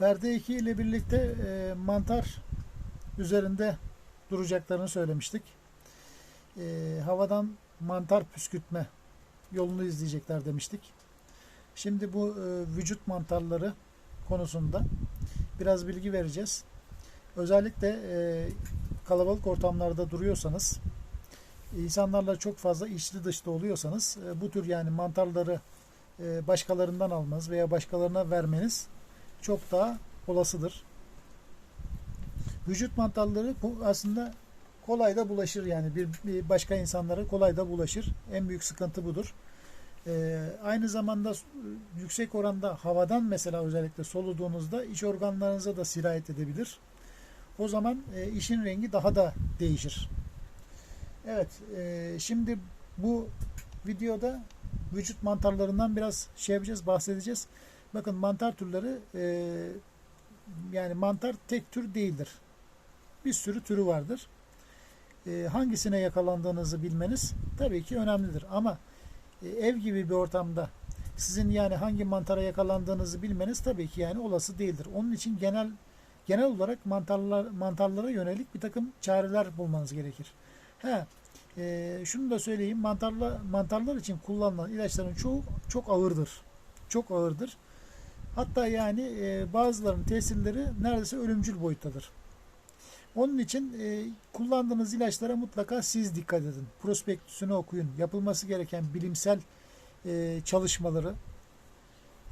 Perde 2 ile birlikte e, mantar üzerinde duracaklarını söylemiştik. E, havadan mantar püskürtme yolunu izleyecekler demiştik. Şimdi bu e, vücut mantarları konusunda biraz bilgi vereceğiz. Özellikle e, kalabalık ortamlarda duruyorsanız, insanlarla çok fazla içli dışlı oluyorsanız e, bu tür yani mantarları e, başkalarından almanız veya başkalarına vermeniz çok daha olasıdır. Vücut mantarları bu aslında kolay da bulaşır yani bir, bir başka insanlara kolay da bulaşır. En büyük sıkıntı budur. Ee, aynı zamanda yüksek oranda havadan mesela özellikle soluduğunuzda iç organlarınıza da sirayet edebilir. O zaman e, işin rengi daha da değişir. Evet, e, şimdi bu videoda vücut mantarlarından biraz şey yapacağız, bahsedeceğiz. Bakın mantar türleri e, yani mantar tek tür değildir. Bir sürü türü vardır. E, hangisine yakalandığınızı bilmeniz tabii ki önemlidir. Ama e, ev gibi bir ortamda sizin yani hangi mantara yakalandığınızı bilmeniz tabii ki yani olası değildir. Onun için genel genel olarak mantarlar mantarlara yönelik bir takım çareler bulmanız gerekir. He, e, şunu da söyleyeyim mantarlar mantarlar için kullanılan ilaçların çoğu çok ağırdır. Çok ağırdır. Hatta yani e, bazılarının tesirleri neredeyse ölümcül boyuttadır. Onun için e, kullandığınız ilaçlara mutlaka siz dikkat edin. Prospektüsünü okuyun. Yapılması gereken bilimsel e, çalışmaları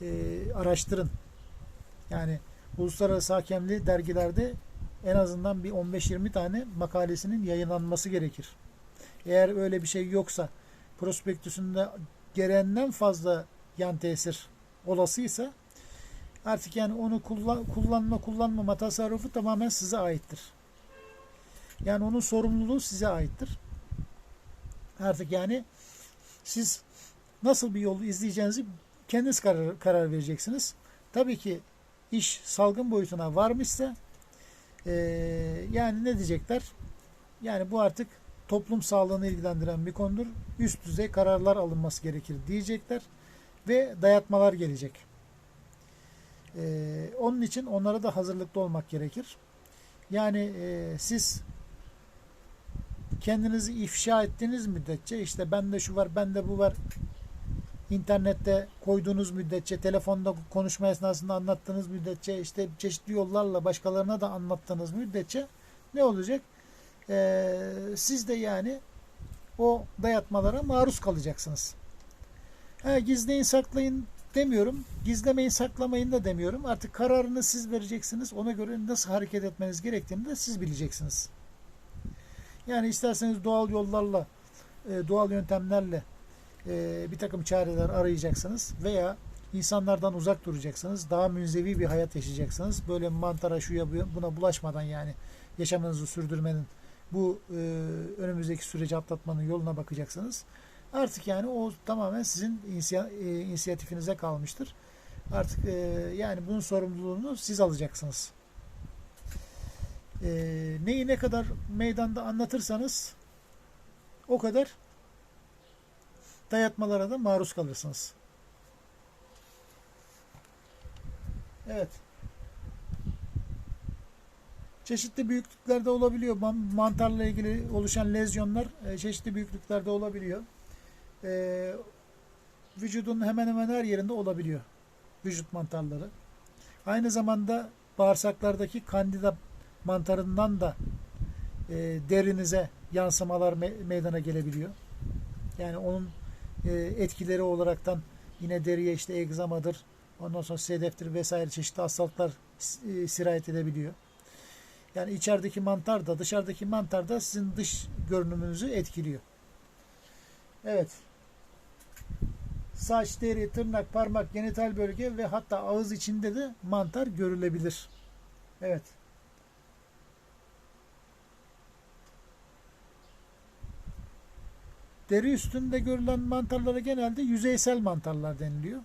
e, araştırın. Yani uluslararası hakemli dergilerde en azından bir 15-20 tane makalesinin yayınlanması gerekir. Eğer öyle bir şey yoksa prospektüsünde gereğinden fazla yan tesir olasıysa artık yani onu kullan, kullanma kullanmama tasarrufu tamamen size aittir. Yani onun sorumluluğu size aittir. Artık yani siz nasıl bir yolu izleyeceğinizi kendiniz karar, karar vereceksiniz. Tabii ki iş salgın boyutuna varmışsa e, yani ne diyecekler? Yani bu artık toplum sağlığını ilgilendiren bir konudur. Üst düzey kararlar alınması gerekir diyecekler ve dayatmalar gelecek. E, onun için onlara da hazırlıklı olmak gerekir. Yani e, siz kendinizi ifşa ettiğiniz müddetçe işte bende şu var, bende bu var internette koyduğunuz müddetçe, telefonda konuşma esnasında anlattığınız müddetçe, işte çeşitli yollarla başkalarına da anlattığınız müddetçe ne olacak? Ee, siz de yani o dayatmalara maruz kalacaksınız. Ha, gizleyin saklayın demiyorum. Gizlemeyin saklamayın da demiyorum. Artık kararını siz vereceksiniz. Ona göre nasıl hareket etmeniz gerektiğini de siz bileceksiniz. Yani isterseniz doğal yollarla, e, doğal yöntemlerle e, bir takım çareler arayacaksınız veya insanlardan uzak duracaksınız. Daha münzevi bir hayat yaşayacaksınız. Böyle mantara şuya buna bulaşmadan yani yaşamınızı sürdürmenin bu e, önümüzdeki süreci atlatmanın yoluna bakacaksınız. Artık yani o tamamen sizin inisiyatifinize kalmıştır. Artık yani bunun sorumluluğunu siz alacaksınız e, neyi ne kadar meydanda anlatırsanız o kadar dayatmalara da maruz kalırsınız. Evet. Çeşitli büyüklüklerde olabiliyor. Mantarla ilgili oluşan lezyonlar e, çeşitli büyüklüklerde olabiliyor. E, vücudun hemen hemen her yerinde olabiliyor. Vücut mantarları. Aynı zamanda bağırsaklardaki kandida mantarından da e, derinize yansımalar me meydana gelebiliyor. Yani onun e, etkileri olaraktan yine deriye işte egzamadır, ondan sonra sedeftir vesaire çeşitli hastalıklar e, sirayet edebiliyor. Yani içerideki mantar da dışarıdaki mantar da sizin dış görünümünüzü etkiliyor. Evet. Saç, deri, tırnak, parmak, genital bölge ve hatta ağız içinde de mantar görülebilir. Evet. Deri üstünde görülen mantarlara genelde yüzeysel mantarlar deniliyor.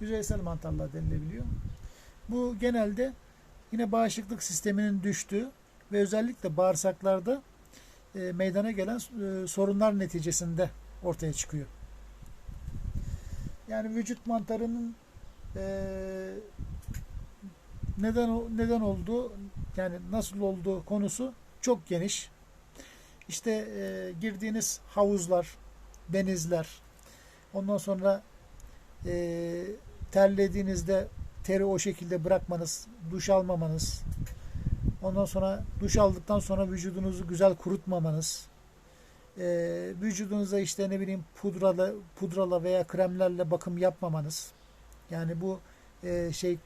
Yüzeysel mantarlar denilebiliyor. Bu genelde yine bağışıklık sisteminin düştüğü ve özellikle bağırsaklarda e, meydana gelen e, sorunlar neticesinde ortaya çıkıyor. Yani vücut mantarının e, neden neden oldu yani nasıl olduğu konusu çok geniş. İşte e, girdiğiniz havuzlar, denizler, ondan sonra e, terlediğinizde teri o şekilde bırakmanız, duş almamanız, ondan sonra duş aldıktan sonra vücudunuzu güzel kurutmamanız, e, vücudunuza işte ne bileyim pudrala, pudrala veya kremlerle bakım yapmamanız. Yani bu e, şey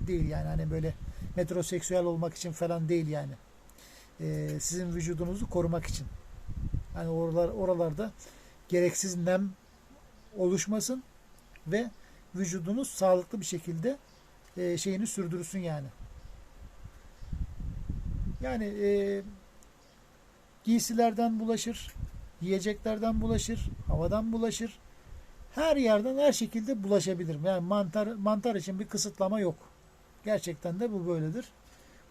değil yani hani böyle metroseksüel olmak için falan değil yani. E, sizin vücudunuzu korumak için. Hani oralar oralarda gereksiz nem oluşmasın ve vücudunuz sağlıklı bir şekilde e, şeyini sürdürsün yani. Yani e, giysilerden bulaşır, yiyeceklerden bulaşır, havadan bulaşır. Her yerden her şekilde bulaşabilir. Yani mantar mantar için bir kısıtlama yok. Gerçekten de bu böyledir.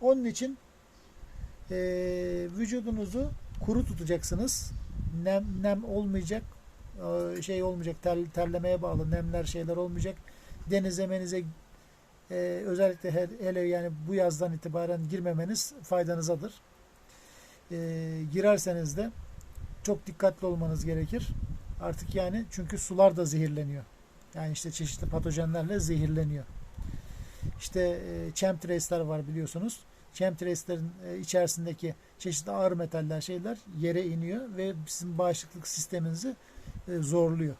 Onun için e, vücudunuzu kuru tutacaksınız. Nem, nem olmayacak. e, şey olmayacak. Ter, terlemeye bağlı nemler şeyler olmayacak. Denize menize e, özellikle he- hele yani bu yazdan itibaren girmemeniz faydanızadır. E, girerseniz de çok dikkatli olmanız gerekir. Artık yani çünkü sular da zehirleniyor. Yani işte çeşitli patojenlerle zehirleniyor. İşte e, chemtrace'ler var biliyorsunuz. Chemtrace'lerin e, içerisindeki çeşitli ağır metaller şeyler yere iniyor ve sizin bağışıklık sisteminizi e, zorluyor.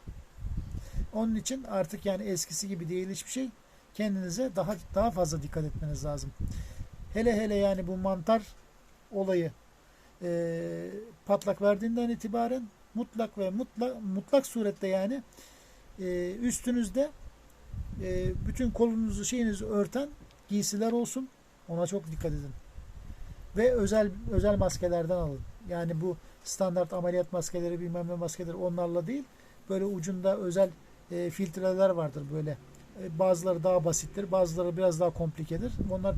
Onun için artık yani eskisi gibi değil hiçbir şey. Kendinize daha daha fazla dikkat etmeniz lazım. Hele hele yani bu mantar olayı e, patlak verdiğinden itibaren mutlak ve mutlak mutlak surette yani e, üstünüzde e, bütün kolunuzu şeyinizi örten giysiler olsun. Ona çok dikkat edin. Ve özel özel maskelerden alın. Yani bu standart ameliyat maskeleri bilmem ne maskeleri onlarla değil. Böyle ucunda özel e, filtreler vardır böyle. E, bazıları daha basittir, bazıları biraz daha komplikedir. Onlar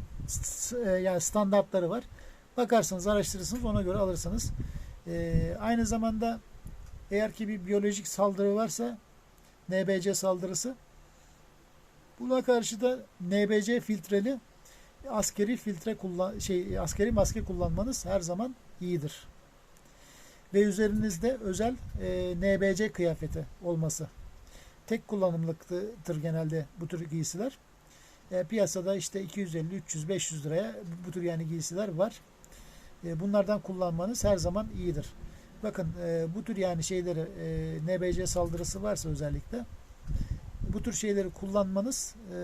e, yani standartları var. Bakarsınız, araştırırsınız, ona göre alırsınız. E, aynı zamanda eğer ki bir biyolojik saldırı varsa NBC saldırısı buna karşı da NBC filtreli askeri filtre kullan şey askeri maske kullanmanız her zaman iyidir. Ve üzerinizde özel e, NBC kıyafeti olması. Tek kullanımlıktır genelde bu tür giysiler. E, piyasada işte 250, 300, 500 liraya bu tür yani giysiler var. E, bunlardan kullanmanız her zaman iyidir. Bakın e, bu tür yani şeyleri e, NBC saldırısı varsa özellikle bu tür şeyleri kullanmanız e,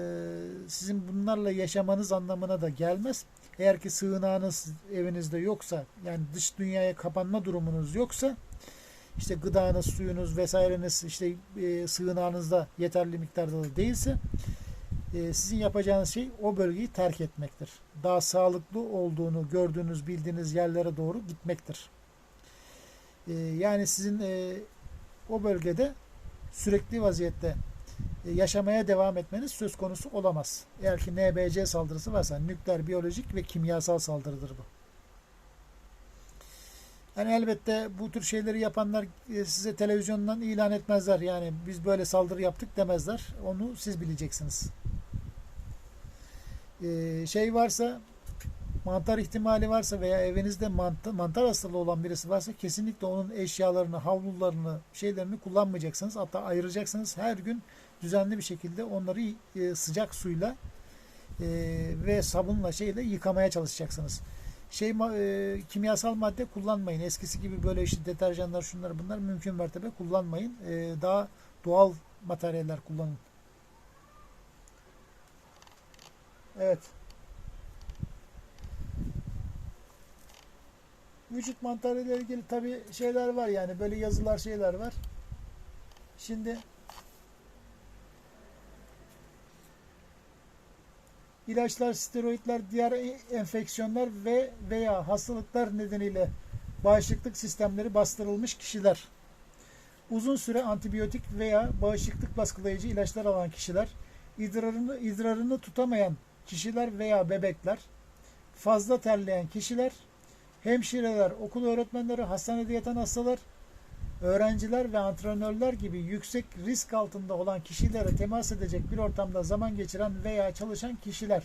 sizin bunlarla yaşamanız anlamına da gelmez. Eğer ki sığınağınız evinizde yoksa yani dış dünyaya kapanma durumunuz yoksa işte gıdanız, suyunuz vesaireniz işte e, sığınağınızda yeterli miktarda da değilse e, sizin yapacağınız şey o bölgeyi terk etmektir. Daha sağlıklı olduğunu gördüğünüz, bildiğiniz yerlere doğru gitmektir. E, yani sizin e, o bölgede sürekli vaziyette e, yaşamaya devam etmeniz söz konusu olamaz. Eğer ki NBC saldırısı varsa nükleer, biyolojik ve kimyasal saldırıdır bu. Yani elbette bu tür şeyleri yapanlar e, size televizyondan ilan etmezler. Yani biz böyle saldırı yaptık demezler. Onu siz bileceksiniz. Ee, şey varsa mantar ihtimali varsa veya evinizde mantar, mantar hastalığı olan birisi varsa kesinlikle onun eşyalarını, havlularını, şeylerini kullanmayacaksınız. Hatta ayıracaksınız. Her gün düzenli bir şekilde onları e, sıcak suyla e, ve sabunla şeyle yıkamaya çalışacaksınız. Şey e, kimyasal madde kullanmayın. Eskisi gibi böyle işte deterjanlar şunlar bunlar mümkün mertebe kullanmayın. E, daha doğal materyaller kullanın. Evet. Vücut mantarı ile ilgili tabi şeyler var yani böyle yazılar şeyler var. Şimdi ilaçlar, steroidler, diğer enfeksiyonlar ve veya hastalıklar nedeniyle bağışıklık sistemleri bastırılmış kişiler, uzun süre antibiyotik veya bağışıklık baskılayıcı ilaçlar alan kişiler, idrarını, idrarını tutamayan kişiler veya bebekler, fazla terleyen kişiler, hemşireler, okul öğretmenleri, hastanede yatan hastalar, öğrenciler ve antrenörler gibi yüksek risk altında olan kişilere temas edecek bir ortamda zaman geçiren veya çalışan kişiler.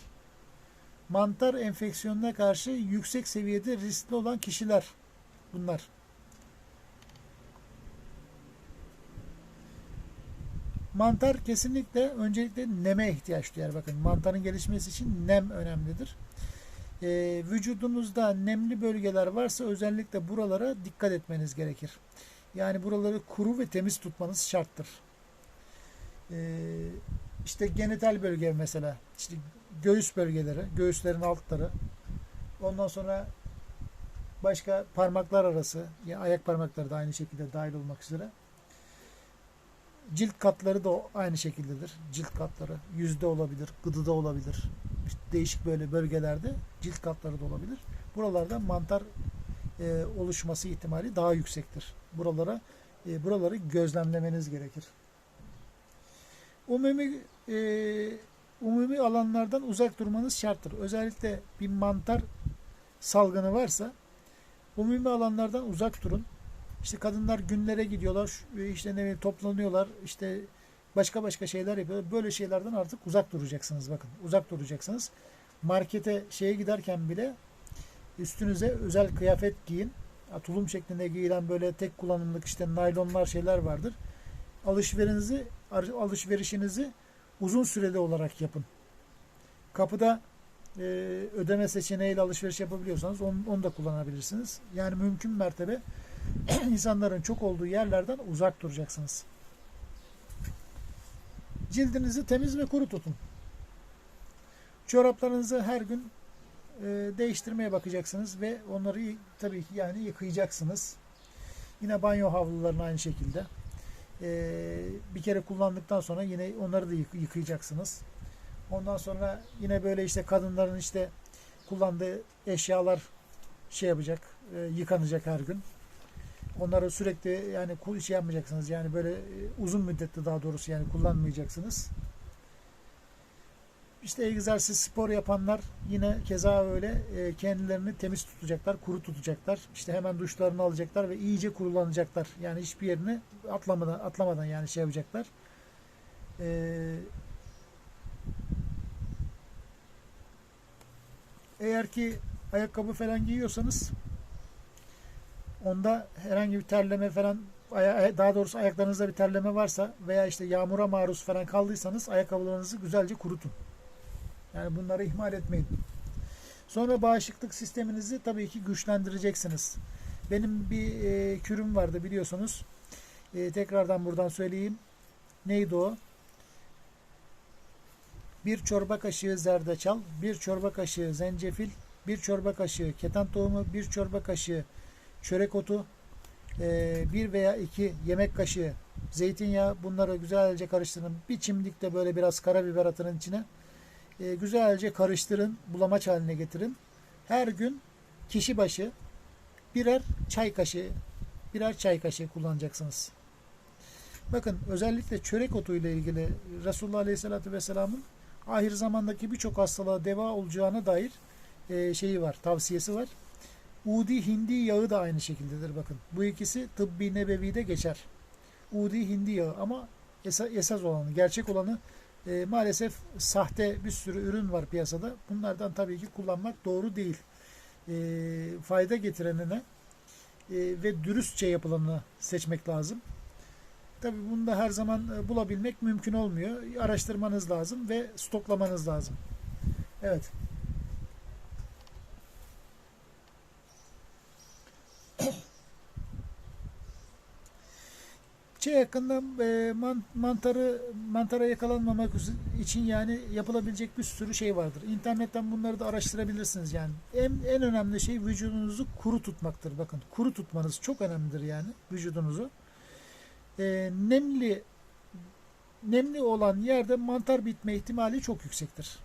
mantar enfeksiyonuna karşı yüksek seviyede riskli olan kişiler bunlar. Mantar kesinlikle öncelikle neme ihtiyaç duyar. Bakın mantarın gelişmesi için nem önemlidir. Ee, vücudunuzda nemli bölgeler varsa özellikle buralara dikkat etmeniz gerekir. Yani buraları kuru ve temiz tutmanız şarttır. Ee, işte genital bölge mesela, işte göğüs bölgeleri, göğüslerin altları, ondan sonra başka parmaklar arası, yani ayak parmakları da aynı şekilde dahil olmak üzere. Cilt katları da aynı şekildedir. Cilt katları yüzde olabilir, gıdıda olabilir. İşte değişik böyle bölgelerde cilt katları da olabilir. Buralarda mantar e, oluşması ihtimali daha yüksektir. Buralara e, buraları gözlemlemeniz gerekir. Umumi e, umumi alanlardan uzak durmanız şarttır. Özellikle bir mantar salgını varsa umumi alanlardan uzak durun. İşte kadınlar günlere gidiyorlar, işte ne toplanıyorlar, işte başka başka şeyler yapıyorlar. Böyle şeylerden artık uzak duracaksınız bakın. Uzak duracaksınız. Markete şeye giderken bile üstünüze özel kıyafet giyin. Tulum şeklinde giyilen böyle tek kullanımlık işte naylonlar şeyler vardır. Alışverinizi alışverişinizi uzun süreli olarak yapın. Kapıda e, ödeme seçeneğiyle alışveriş yapabiliyorsanız onu, onu da kullanabilirsiniz. Yani mümkün mertebe insanların çok olduğu yerlerden uzak duracaksınız. Cildinizi temiz ve kuru tutun. Çoraplarınızı her gün e, değiştirmeye bakacaksınız ve onları tabii ki yani yıkayacaksınız. Yine banyo havlularını aynı şekilde. E, bir kere kullandıktan sonra yine onları da yıkayacaksınız. Ondan sonra yine böyle işte kadınların işte kullandığı eşyalar şey yapacak, e, yıkanacak her gün. Onları sürekli yani şey yapmayacaksınız. Yani böyle uzun müddetli daha doğrusu yani kullanmayacaksınız. İşte egzersiz spor yapanlar yine keza öyle e, kendilerini temiz tutacaklar, kuru tutacaklar. İşte hemen duşlarını alacaklar ve iyice kurulanacaklar. Yani hiçbir yerini atlamadan atlamadan yani şey yapacaklar. Ee, eğer ki ayakkabı falan giyiyorsanız onda herhangi bir terleme falan daha doğrusu ayaklarınızda bir terleme varsa veya işte yağmura maruz falan kaldıysanız ayakkabılarınızı güzelce kurutun. Yani bunları ihmal etmeyin. Sonra bağışıklık sisteminizi tabii ki güçlendireceksiniz. Benim bir e, kürüm vardı biliyorsunuz. E, tekrardan buradan söyleyeyim. Neydi o? Bir çorba kaşığı zerdeçal, bir çorba kaşığı zencefil, bir çorba kaşığı keten tohumu, bir çorba kaşığı çörek otu, e, bir veya iki yemek kaşığı zeytinyağı bunları güzelce karıştırın. Bir çimdik de böyle biraz karabiber atın içine. E, güzelce karıştırın, bulamaç haline getirin. Her gün kişi başı birer çay kaşığı, birer çay kaşığı kullanacaksınız. Bakın özellikle çörek otu ile ilgili Resulullah Aleyhisselatü Vesselam'ın ahir zamandaki birçok hastalığa deva olacağına dair e, şeyi var, tavsiyesi var. Udi hindi yağı da aynı şekildedir bakın. Bu ikisi tıbbi nebevide geçer. Udi hindi yağı ama esas olanı, gerçek olanı e, maalesef sahte bir sürü ürün var piyasada. Bunlardan tabii ki kullanmak doğru değil. E, fayda getirenine e, ve dürüstçe yapılanını seçmek lazım. Tabii bunu da her zaman e, bulabilmek mümkün olmuyor. Araştırmanız lazım ve stoklamanız lazım. Evet. Şey hakkında e, mantarı mantara yakalanmamak için yani yapılabilecek bir sürü şey vardır. İnternetten bunları da araştırabilirsiniz yani. En, en önemli şey vücudunuzu kuru tutmaktır. Bakın kuru tutmanız çok önemlidir yani vücudunuzu. E, nemli nemli olan yerde mantar bitme ihtimali çok yüksektir.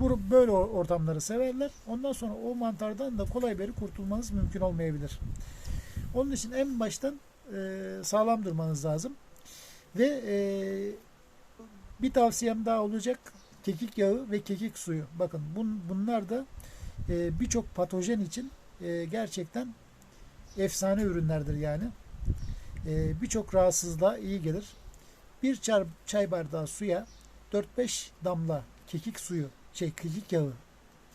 Bu böyle ortamları severler. Ondan sonra o mantardan da kolay beri kurtulmanız mümkün olmayabilir. Onun için en baştan e, sağlam durmanız lazım. Ve e, bir tavsiyem daha olacak. Kekik yağı ve kekik suyu. Bakın bun, bunlar da e, birçok patojen için e, gerçekten efsane ürünlerdir yani. E, birçok rahatsızlığa iyi gelir. Bir çay, çay bardağı suya 4-5 damla kekik suyu, şey kekik yağı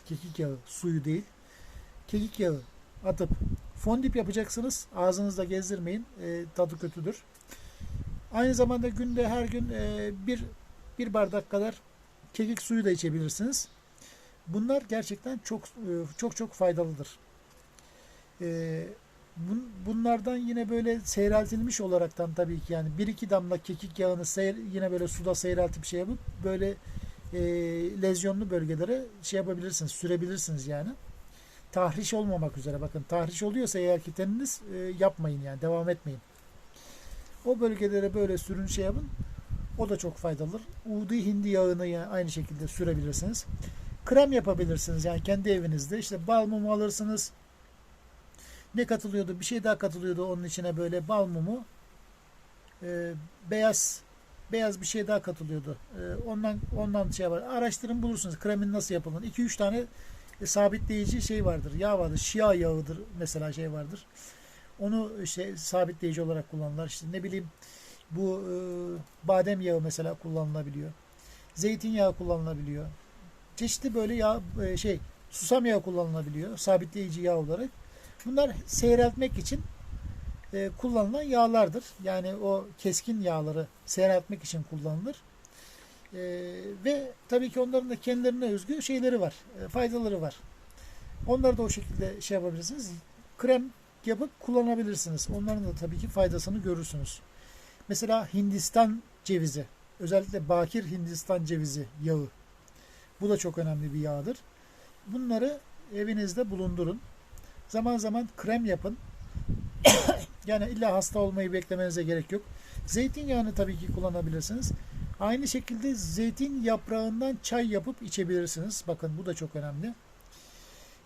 Kekik yağı, suyu değil. Kekik yağı atıp fondip yapacaksınız. Ağzınızda gezdirmeyin. E, tadı kötüdür. Aynı zamanda günde her gün e, bir bir bardak kadar kekik suyu da içebilirsiniz. Bunlar gerçekten çok e, çok çok faydalıdır. E, bun- bunlardan yine böyle seyreltilmiş olaraktan tabii ki yani bir iki damla kekik yağını seyir, yine böyle suda seyreltip şey yapıp böyle e, lezyonlu bölgelere şey yapabilirsiniz, sürebilirsiniz yani. Tahriş olmamak üzere bakın. Tahriş oluyorsa eğer ki teniniz e, yapmayın yani devam etmeyin. O bölgelere böyle sürün şey yapın. O da çok faydalıdır. Udi hindi yağını yani aynı şekilde sürebilirsiniz. Krem yapabilirsiniz yani kendi evinizde. İşte bal mumu alırsınız. Ne katılıyordu? Bir şey daha katılıyordu onun içine böyle bal mumu. Ee, beyaz beyaz bir şey daha katılıyordu. Ee, ondan ondan şey var. Araştırın bulursunuz. Kremin nasıl yapıldığını. 2-3 tane e, sabitleyici şey vardır. Yağ vardır. Şia yağıdır mesela şey vardır. Onu işte sabitleyici olarak kullanırlar. İşte ne bileyim bu e, badem yağı mesela kullanılabiliyor. Zeytinyağı kullanılabiliyor. Çeşitli böyle yağ e, şey susam yağı kullanılabiliyor. Sabitleyici yağ olarak. Bunlar seyreltmek için e, kullanılan yağlardır. Yani o keskin yağları seyreltmek için kullanılır. E, ve tabii ki onların da kendilerine özgü şeyleri var. e, faydaları var. Onları da o şekilde şey yapabilirsiniz. Krem yapıp kullanabilirsiniz. Onların da tabii ki faydasını görürsünüz. Mesela Hindistan cevizi. Özellikle bakir Hindistan cevizi yağı. Bu da çok önemli bir yağdır. Bunları evinizde bulundurun. Zaman zaman krem yapın. yani illa hasta olmayı beklemenize gerek yok. Zeytinyağını tabii ki kullanabilirsiniz. Aynı şekilde zeytin yaprağından çay yapıp içebilirsiniz. Bakın bu da çok önemli.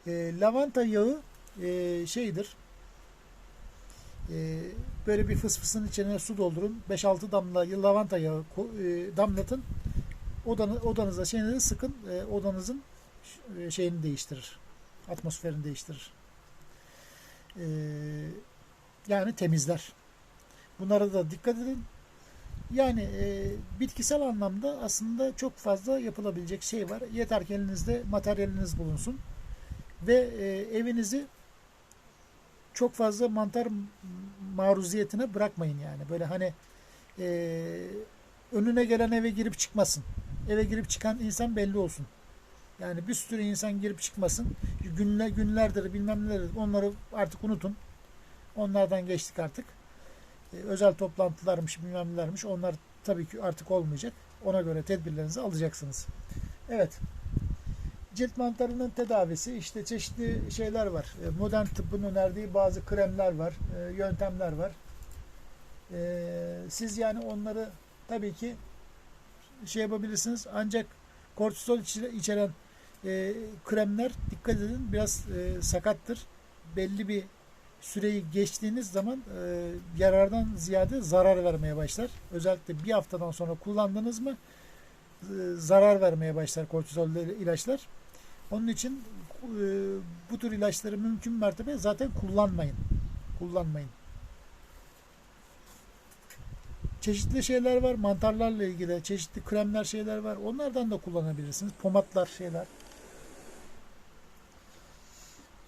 E, lavanta yağı e, şeydir. E, böyle bir fısfısın içine su doldurun. 5-6 damla lavanta yağı e, damlatın. Odanı, odanıza şeyinizi sıkın. E, odanızın ş- şeyini değiştirir. Atmosferini değiştirir. E, yani temizler. Bunlara da dikkat edin. Yani e, bitkisel anlamda aslında çok fazla yapılabilecek şey var. Yeter ki elinizde materyaliniz bulunsun. Ve e, evinizi çok fazla mantar maruziyetine bırakmayın yani. Böyle hani e, önüne gelen eve girip çıkmasın. Eve girip çıkan insan belli olsun. Yani bir sürü insan girip çıkmasın. Günler, günlerdir bilmem neler onları artık unutun. Onlardan geçtik artık. E, özel toplantılarmış bilmem nelermiş onlar tabii ki artık olmayacak. Ona göre tedbirlerinizi alacaksınız. Evet. Cilt mantarının tedavisi işte çeşitli şeyler var. E, Modern tıbbın önerdiği bazı kremler var, e, yöntemler var. Siz yani onları tabii ki şey yapabilirsiniz. Ancak kortizol içe- içeren kremler dikkat edin biraz sakattır. Belli bir süreyi geçtiğiniz zaman e, yarardan ziyade zarar vermeye başlar. Özellikle bir haftadan sonra kullandınız mı e, zarar vermeye başlar kortizol ilaçlar. Onun için e, bu tür ilaçları mümkün mertebe zaten kullanmayın. Kullanmayın. Çeşitli şeyler var. Mantarlarla ilgili çeşitli kremler şeyler var. Onlardan da kullanabilirsiniz. Pomatlar şeyler.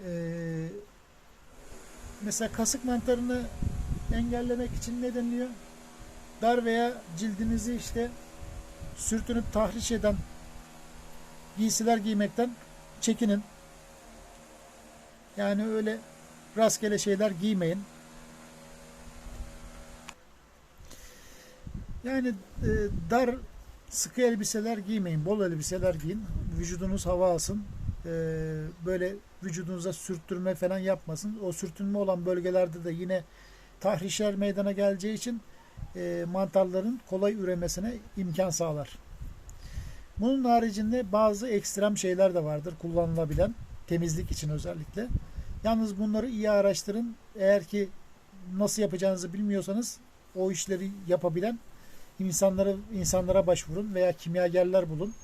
Ee, mesela kasık mantarını engellemek için ne deniliyor? Dar veya cildinizi işte sürtünüp tahriş eden giysiler giymekten çekinin. Yani öyle rastgele şeyler giymeyin. Yani e, dar sıkı elbiseler giymeyin. Bol elbiseler giyin. Vücudunuz hava alsın. E, böyle vücudunuza sürttürme falan yapmasın. O sürtünme olan bölgelerde de yine tahrişler meydana geleceği için e, mantarların kolay üremesine imkan sağlar. Bunun haricinde bazı ekstrem şeyler de vardır kullanılabilen temizlik için özellikle. Yalnız bunları iyi araştırın. Eğer ki nasıl yapacağınızı bilmiyorsanız o işleri yapabilen insanlara insanlara başvurun veya kimyagerler bulun.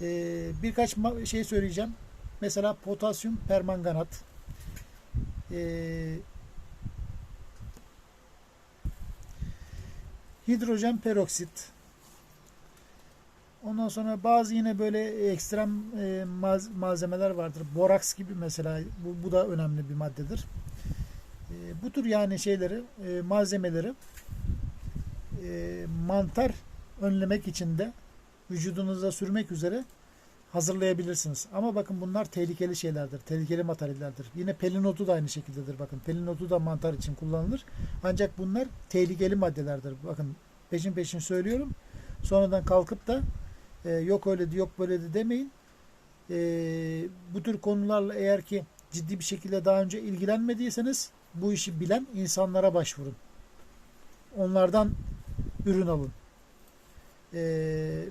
Ee, birkaç şey söyleyeceğim. Mesela potasyum permanganat, ee, hidrojen peroksit, Ondan sonra bazı yine böyle ekstrem e, malzemeler vardır. Boraks gibi mesela bu, bu da önemli bir maddedir. E, bu tür yani şeyleri, e, malzemeleri e, mantar önlemek için de vücudunuza sürmek üzere hazırlayabilirsiniz. Ama bakın bunlar tehlikeli şeylerdir. Tehlikeli materyallerdir. Yine pelin otu da aynı şekildedir. Bakın pelin otu da mantar için kullanılır. Ancak bunlar tehlikeli maddelerdir. Bakın peşin peşin söylüyorum. Sonradan kalkıp da e, yok öyle yok böyle de demeyin. E, bu tür konularla eğer ki ciddi bir şekilde daha önce ilgilenmediyseniz bu işi bilen insanlara başvurun. Onlardan ürün alın. E,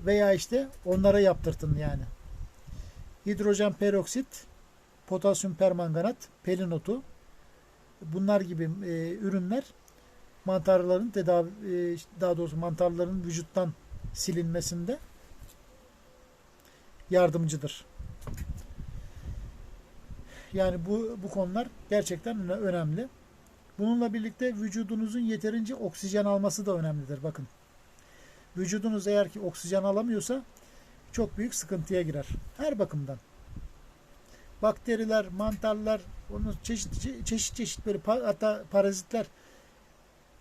veya işte onlara yaptırtın yani. Hidrojen peroksit, potasyum permanganat, pelin otu bunlar gibi e, ürünler mantarların tedavi e, daha doğrusu mantarların vücuttan silinmesinde yardımcıdır. Yani bu bu konular gerçekten öne- önemli. Bununla birlikte vücudunuzun yeterince oksijen alması da önemlidir. Bakın. Vücudunuz eğer ki oksijen alamıyorsa çok büyük sıkıntıya girer. Her bakımdan. Bakteriler, mantarlar, onun çeşit çeşit çeşit böyle hatta parazitler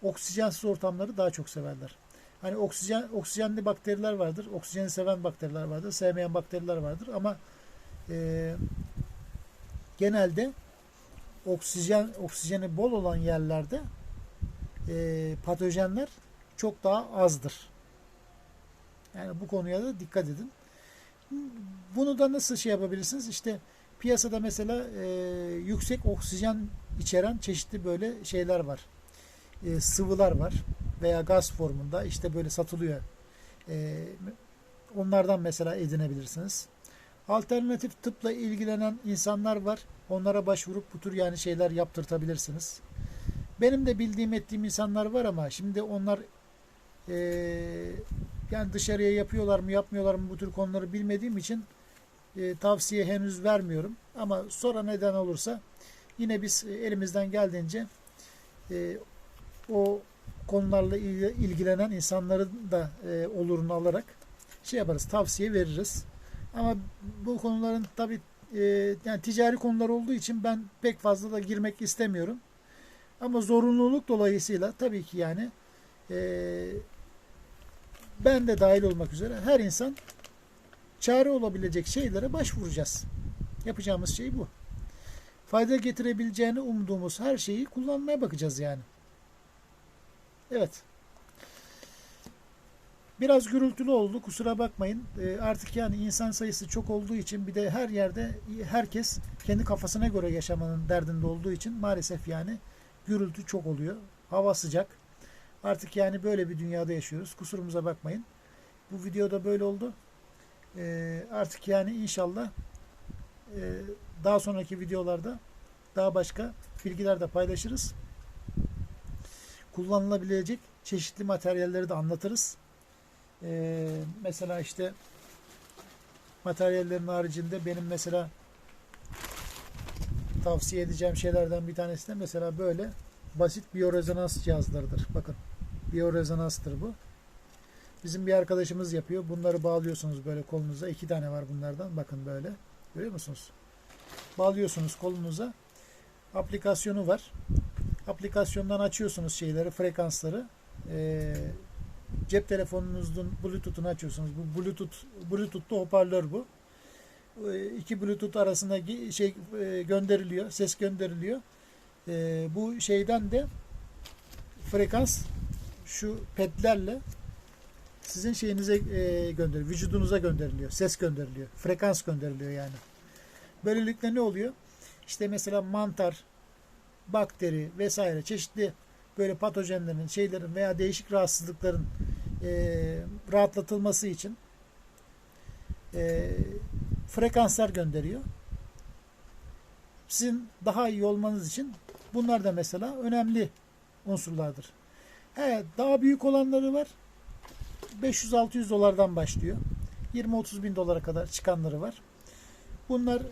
oksijensiz ortamları daha çok severler. Hani oksijen oksijenli bakteriler vardır. Oksijeni seven bakteriler vardır. Sevmeyen bakteriler vardır ama e, genelde oksijen oksijeni bol olan yerlerde e, patojenler çok daha azdır. Yani bu konuya da dikkat edin. Bunu da nasıl şey yapabilirsiniz? İşte piyasada mesela e, yüksek oksijen içeren çeşitli böyle şeyler var. E, sıvılar var veya gaz formunda işte böyle satılıyor. E, onlardan mesela edinebilirsiniz. Alternatif tıpla ilgilenen insanlar var. Onlara başvurup bu tür yani şeyler yaptırtabilirsiniz. Benim de bildiğim ettiğim insanlar var ama şimdi onlar e, yani dışarıya yapıyorlar mı yapmıyorlar mı bu tür konuları bilmediğim için e, tavsiye henüz vermiyorum. Ama sonra neden olursa yine biz e, elimizden geldiğince e, o konularla il- ilgilenen insanların da e, olurunu alarak şey yaparız, tavsiye veririz. Ama bu konuların tabi yani ticari konular olduğu için ben pek fazla da girmek istemiyorum. Ama zorunluluk dolayısıyla tabii ki yani e, ben de dahil olmak üzere her insan çare olabilecek şeylere başvuracağız. Yapacağımız şey bu. Fayda getirebileceğini umduğumuz her şeyi kullanmaya bakacağız yani. Evet. Biraz gürültülü oldu. Kusura bakmayın. Ee, artık yani insan sayısı çok olduğu için bir de her yerde herkes kendi kafasına göre yaşamanın derdinde olduğu için maalesef yani gürültü çok oluyor. Hava sıcak. Artık yani böyle bir dünyada yaşıyoruz. Kusurumuza bakmayın. Bu videoda böyle oldu. Ee, artık yani inşallah e, daha sonraki videolarda daha başka bilgiler de paylaşırız. Kullanılabilecek çeşitli materyalleri de anlatırız. Ee, mesela işte materyallerin haricinde benim mesela tavsiye edeceğim şeylerden bir tanesi de mesela böyle basit biyorezonans cihazlarıdır. Bakın biyorezonanstır bu. Bizim bir arkadaşımız yapıyor. Bunları bağlıyorsunuz böyle kolunuza. iki tane var bunlardan. Bakın böyle. Görüyor musunuz? Bağlıyorsunuz kolunuza. Aplikasyonu var. Aplikasyondan açıyorsunuz şeyleri, frekansları. Ee, cep telefonunuzun Bluetooth'unu açıyorsunuz. Bu Bluetooth Bluetooth'lu hoparlör bu. Ee, iki Bluetooth arasında şey e, gönderiliyor, ses gönderiliyor. Ee, bu şeyden de frekans şu pedlerle sizin şeyinize e, gönderiyor, vücudunuza gönderiliyor, ses gönderiliyor, frekans gönderiliyor yani. Böylelikle ne oluyor? İşte mesela mantar, bakteri vesaire çeşitli böyle patojenlerin, şeylerin veya değişik rahatsızlıkların e, rahatlatılması için e, frekanslar gönderiyor. Sizin daha iyi olmanız için bunlar da mesela önemli unsurlardır. He, daha büyük olanları var. 500-600 dolardan başlıyor. 20-30 bin dolara kadar çıkanları var. Bunlar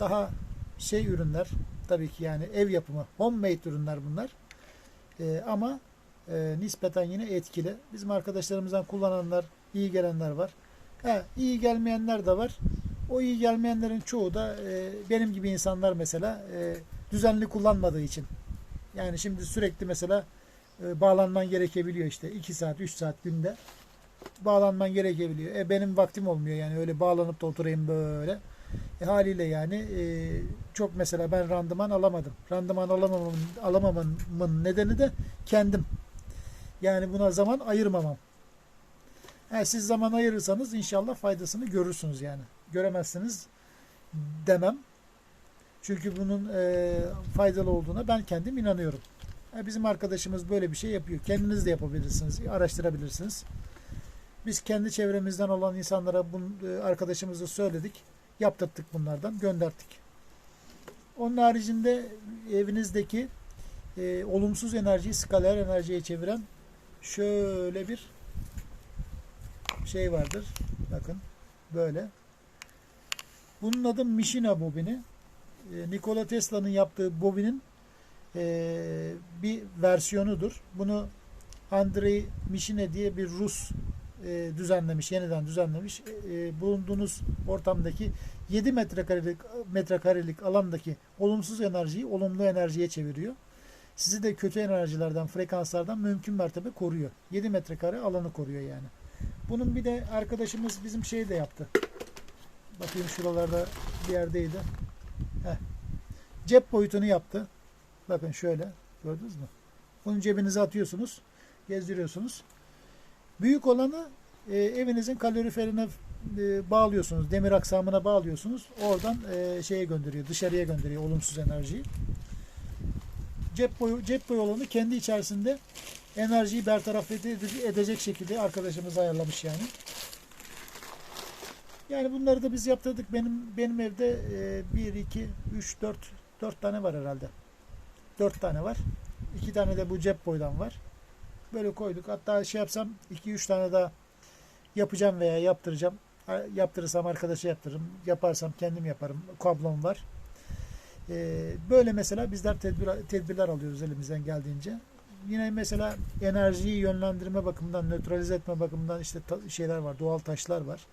daha şey ürünler. Tabii ki yani ev yapımı, homemade ürünler bunlar. Ee, ama e, nispeten yine etkili. Bizim arkadaşlarımızdan kullananlar, iyi gelenler var. He, iyi gelmeyenler de var. O iyi gelmeyenlerin çoğu da e, benim gibi insanlar mesela e, düzenli kullanmadığı için. Yani şimdi sürekli mesela e, bağlanman gerekebiliyor işte 2 saat 3 saat günde bağlanman gerekebiliyor. E, benim vaktim olmuyor yani öyle bağlanıp da oturayım böyle. E, haliyle yani e, çok mesela ben randıman alamadım. Randıman alamamamın, alamamamın nedeni de kendim. Yani buna zaman ayırmamam. Ha, siz zaman ayırırsanız inşallah faydasını görürsünüz yani. Göremezsiniz demem. Çünkü bunun e, faydalı olduğuna ben kendim inanıyorum. Ha, bizim arkadaşımız böyle bir şey yapıyor. Kendiniz de yapabilirsiniz, araştırabilirsiniz. Biz kendi çevremizden olan insanlara bunu e, arkadaşımızı söyledik. Yaptırttık bunlardan, gönderdik. Onun haricinde evinizdeki e, olumsuz enerjiyi skaler enerjiye çeviren şöyle bir şey vardır. Bakın böyle. Bunun adı Mishina bobini. E, Nikola Tesla'nın yaptığı bobinin e, bir versiyonudur. Bunu Andrei Mishina diye bir Rus e, düzenlemiş, yeniden düzenlemiş. E, bulunduğunuz ortamdaki 7 metrekarelik metrekarelik alandaki olumsuz enerjiyi olumlu enerjiye çeviriyor. Sizi de kötü enerjilerden, frekanslardan mümkün mertebe koruyor. 7 metrekare alanı koruyor yani. Bunun bir de arkadaşımız bizim şey de yaptı. Bakayım şuralarda bir yerdeydi. Heh. Cep boyutunu yaptı. Bakın şöyle. Gördünüz mü? Bunu cebinize atıyorsunuz. Gezdiriyorsunuz. Büyük olanı e, evinizin kaloriferine e, bağlıyorsunuz. Demir aksamına bağlıyorsunuz. Oradan e, şeye gönderiyor. Dışarıya gönderiyor olumsuz enerjiyi. Cep boyu, cep boyu olanı kendi içerisinde enerjiyi bertaraf ede- edecek şekilde arkadaşımız ayarlamış yani. Yani bunları da biz yaptırdık. Benim benim evde 1, 2, 3, 4 4 tane var herhalde. 4 tane var. 2 tane de bu cep boydan var. Böyle koyduk. Hatta şey yapsam 2-3 tane daha yapacağım veya yaptıracağım. Yaptırırsam arkadaşa yaptırırım. Yaparsam kendim yaparım. Kablom var. Ee, böyle mesela bizler tedbir, tedbirler alıyoruz elimizden geldiğince. Yine mesela enerjiyi yönlendirme bakımından, nötralize etme bakımından işte şeyler var, doğal taşlar var.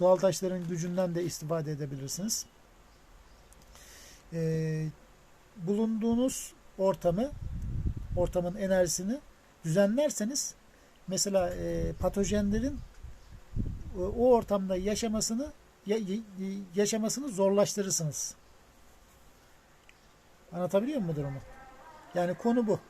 Doğal taşların gücünden de istifade edebilirsiniz. Ee, bulunduğunuz ortamı, ortamın enerjisini düzenlerseniz mesela e, patojenlerin e, o ortamda yaşamasını ya- ya- yaşamasını zorlaştırırsınız. Anlatabiliyor muyum bu durumu? Yani konu bu.